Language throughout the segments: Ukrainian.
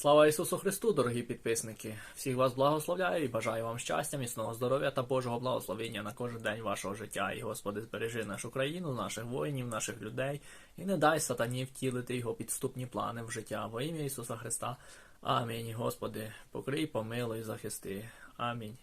Слава Ісусу Христу, дорогі підписники! Всіх вас благословляю і бажаю вам щастя, міцного здоров'я та Божого благословення на кожен день вашого життя. І Господи, збережи нашу країну, наших воїнів, наших людей, і не дай сатані втілити його підступні плани в життя. Во ім'я Ісуса Христа. Амінь. Господи, покрий, помилуй, захисти. Амінь.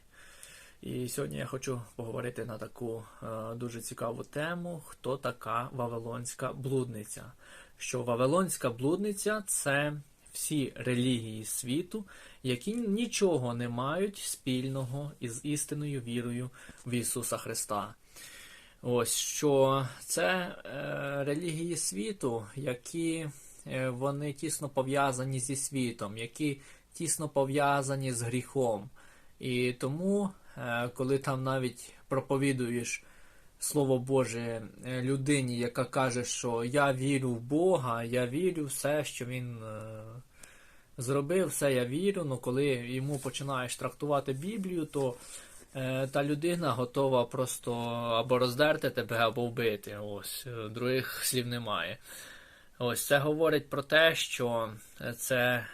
І сьогодні я хочу поговорити на таку е, дуже цікаву тему: хто така Вавилонська блудниця? Що Вавилонська блудниця це всі релігії світу, які нічого не мають спільного із істинною вірою в Ісуса Христа. Ось що це е, релігії світу, які е, вони тісно пов'язані зі світом, які тісно пов'язані з гріхом. І тому, е, коли там навіть проповідуєш Слово Боже е, людині, яка каже, що я вірю в Бога, я вірю в все, що він е, зробив, все я вірю. Ну коли йому починаєш трактувати Біблію, то е, та людина готова просто або роздерти тебе, або вбити. Ось других слів немає. Ось це говорить про те, що це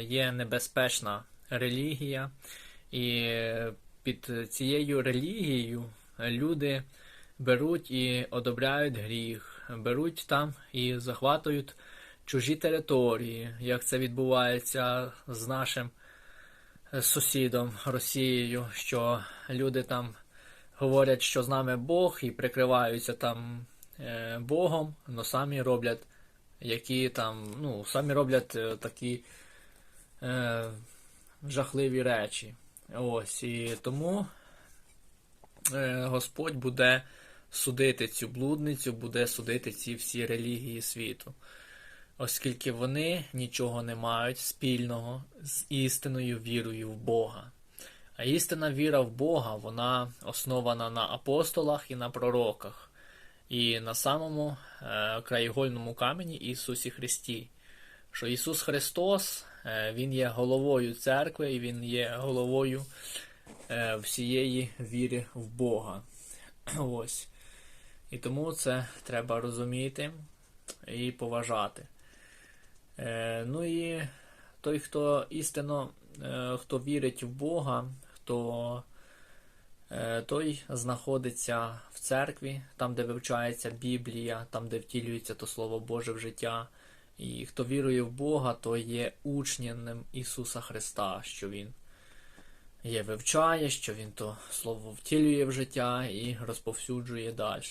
є небезпечна релігія, і під цією релігією люди беруть і одобряють гріх, беруть там і захватують чужі території, як це відбувається з нашим сусідом Росією, що люди там говорять, що з нами Бог, і прикриваються там е, Богом, але самі роблять які там, ну, самі роблять е, такі е, жахливі речі. Ось, і тому е, Господь буде судити цю блудницю, буде судити ці всі релігії світу, оскільки вони нічого не мають спільного з істинною вірою в Бога. А істинна віра в Бога, вона основана на апостолах і на пророках, і на самому е, краєгольному камені Ісусі Христі. Що Ісус Христос, е, Він є головою церкви, і Він є головою е, всієї віри в Бога. Ось. І тому це треба розуміти і поважати. Е, ну і той, хто істинно, е, хто вірить в Бога, хто е, той знаходиться в церкві, там, де вивчається Біблія, там, де втілюється то Слово Боже в життя. І хто вірує в Бога, то є учнем Ісуса Христа, що Він є вивчає, що Він то Слово втілює в життя і розповсюджує далі.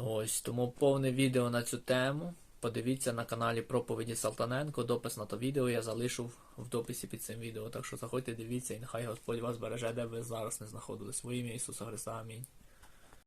Ось тому повне відео на цю тему. Подивіться на каналі Проповіді Салтаненко. Допис на то відео я залишу в дописі під цим відео. Так що заходьте, дивіться, і нехай Господь вас береже, де ви зараз не знаходились. Во ім'я Ісуса Христа. Амінь.